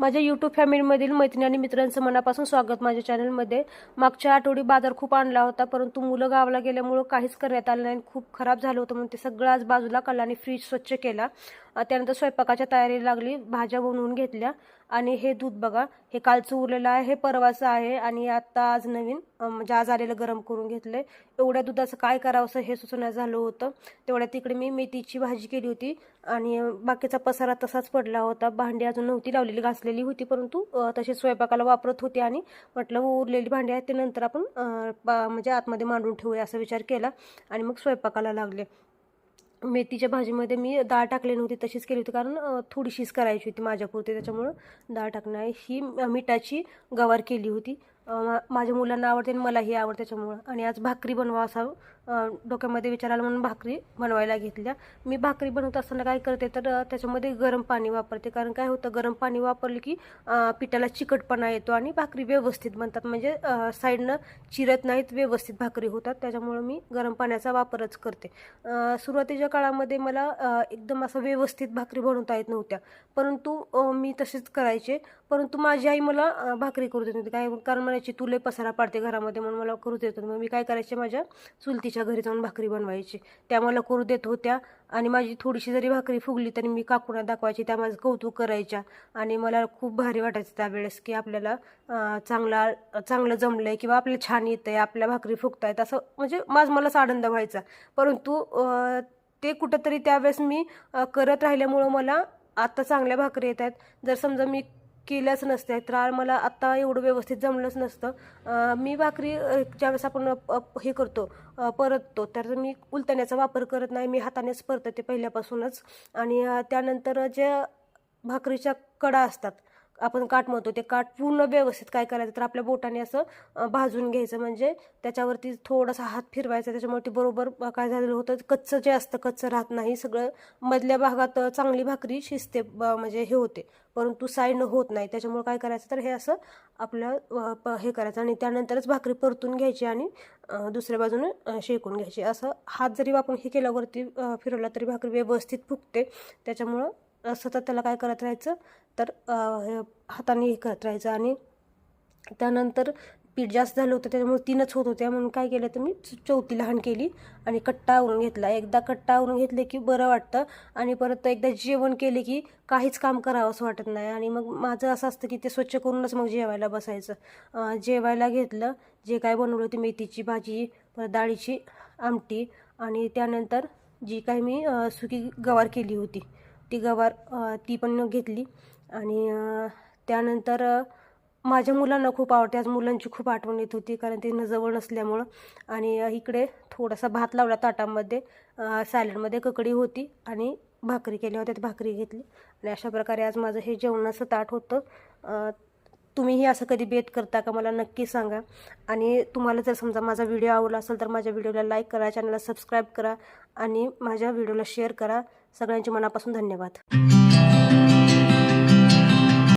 माझ्या यूट्यूब फॅमिलीमधील मैत्रिणी आणि मित्रांचं मनापासून स्वागत. माझ्या चॅनलमध्ये मागच्या आठवडी बाजार खूप आणला होता परंतु मुलं गावाला गेल्यामुळं काहीच करण्यात आलं नाही खूप खराब झालं होतं म्हणून ते सगळं आज बाजूला काढलं आणि फ्रीज स्वच्छ केला. त्यानंतर स्वयंपाकाच्या तयारी लागली भाज्या बनवून घेतल्या. आणि हे दूध बघा हे कालचं उरलेलं आहे हे परवाचं आहे. आणि आता आज नवीन म्हणजे आज आलेलं गरम करून घेतलंय. एवढ्या दुधाचं काय करावं असं हे सुचना झालं होतं. तेवढ्या तिकडे मी मेथीची भाजी केली होती. आणि बाकीचा पसारा तसाच पडला होता. भांडी अजून नव्हती लावलेली घासलेली होती. परंतु अ, तशी स्वयंपाकाला वापरत होती आणि म्हटलं हो, उरलेली भांडी आहेत ते नंतर आपण म्हणजे आतमध्ये मांडून ठेवूया असा विचार केला. आणि मग स्वयंपाकाला लागले. मेथीच्या भाजीमध्ये मी डाळ टाकली नव्हती तशीच केली होती. कारण थोडीशीच करायची होती माझ्यापुरती. त्याच्यामुळं डाळ टाकणं आहे. ही मिठाची गवार केली होती. माझ्या मुलांना आवडते आणि मलाही आवडते त्याच्यामुळं. आणि आज भाकरी बनवा असा डोक्यामध्ये विचार आला म्हणून भाकरी बनवायला घेतल्या. मी भाकरी बनवत असताना काय करते तर त्याच्यामध्ये गरम पाणी वापरते. कारण काय होतं गरम पाणी वापरलं की पिठाला चिकटपणा येतो आणि भाकरी व्यवस्थित बनतात. म्हणजे साईडनं चिरत नाहीत व्यवस्थित भाकरी होतात. त्याच्यामुळं मी गरम पाण्याचा वापरच करते. सुरुवातीच्या काळामध्ये मला एकदम असं व्यवस्थित भाकरी बनवता येत नव्हत्या. परंतु मी तसेच करायचे. परंतु माझी आई मला भाकरी करू देत नव्हती. काय कारण म्हणायची तुले पसारा पाडते घरामध्ये म्हणून मला करू देत नव्हती. मग मी काय करायचे माझ्या चुलतीच्या घरी जाऊन भाकरी बनवायची. त्या मला करू देत होत्या. आणि माझी थोडीशी जरी भाकरी फुगली तरी मी काकूना दाखवायची. त्या माझं कौतुक करायच्या. आणि मला खूप भारी वाटायचं त्यावेळेस की आपल्याला चांगला चांगलं जमलंय किंवा आपल्याला छान येतंय आपल्या भाकरी फुगतायत असं म्हणजे माझ मलाच आनंद व्हायचा. परंतु ते कुठंतरी त्यावेळेस मी करत राहिल्यामुळं मला आत्ता चांगल्या भाकरी येत आहेत जर समजा मी केल्याच नसत्या तर मला आत्ता एवढं व्यवस्थित जमलंच नसतं. मी भाकरी ज्यावेळेस आपण हे करतो परततो तर मी उलटण्याचा वापर करत नाही. मी हातानेच परतते पहिल्यापासूनच. आणि त्यानंतर ज्या भाकरीच्या कडा असतात आपण काठ म्हणतो ते काठ पूर्ण व्यवस्थित काय करायचं तर आपल्या बोटाने असं भाजून घ्यायचं. म्हणजे त्याच्यावरती थोडासा हात फिरवायचा त्याच्यामुळे ते बरोबर काय झालेलं होतं कच्चं जे असतं कच्चं राहत नाही. सगळं मधल्या भागात चांगली भाकरी शिजते ब- म्हणजे हे होते. परंतु साईडनं होत नाही. त्याच्यामुळे काय करायचं तर हे असं आपलं प- हे करायचं आणि त्यानंतरच भाकरी परतून घ्यायची आणि दुसऱ्या बाजूने शेकून घ्यायची. असं हात जरी आपण हे केल्यावरती फिरवला तरी भाकरी व्यवस्थित फुगते. त्याच्यामुळं सतत त्याला काय करत राहायचं तर हे हाताने हे करत राहायचं आणि त्यानंतर पीठ जास्त झालं होतं त्याच्यामुळे तीनच होत होत्या. म्हणून काय केलं तर मी चौथी लहान केली आणि कट्टा आवरून घेतला. एकदा कट्टा आवरून घेतले की बरं वाटतं आणि परत एकदा जेवण केले की काहीच काम करावं असं वाटत नाही. आणि मग माझं असं असतं की ते स्वच्छ करूनच मग जेवायला बसायचं. जेवायला घेतलं जे काय बनवलं होती मेथीची भाजी परत डाळीची आमटी आणि त्यानंतर जी काय मी सुकी गवार केली होती ती गवार ती पण घेतली. आणि त्यानंतर माझ्या मुलांना खूप आवडते. आज मुलांची खूप आठवण येत होती कारण ते न जवळ नसल्यामुळं. आणि इकडे थोडासा भात लावला ताटामध्ये सॅलडमध्ये ककडी होती आणि भाकरी केल्या होत्या भाकरी घेतली. आणि अशा प्रकारे आज माझं हे जेवणाचं ताट होतं. तुम्हीही असं कधी बेत करता का मला नक्की सांगा. आणि तुम्हाला जर समजा माझा व्हिडिओ आवडला असेल तर माझ्या व्हिडिओला लाईक करा चॅनलला सबस्क्राईब करा आणि माझ्या व्हिडिओला शेअर करा. सगळ्यांचे मनापासून धन्यवाद.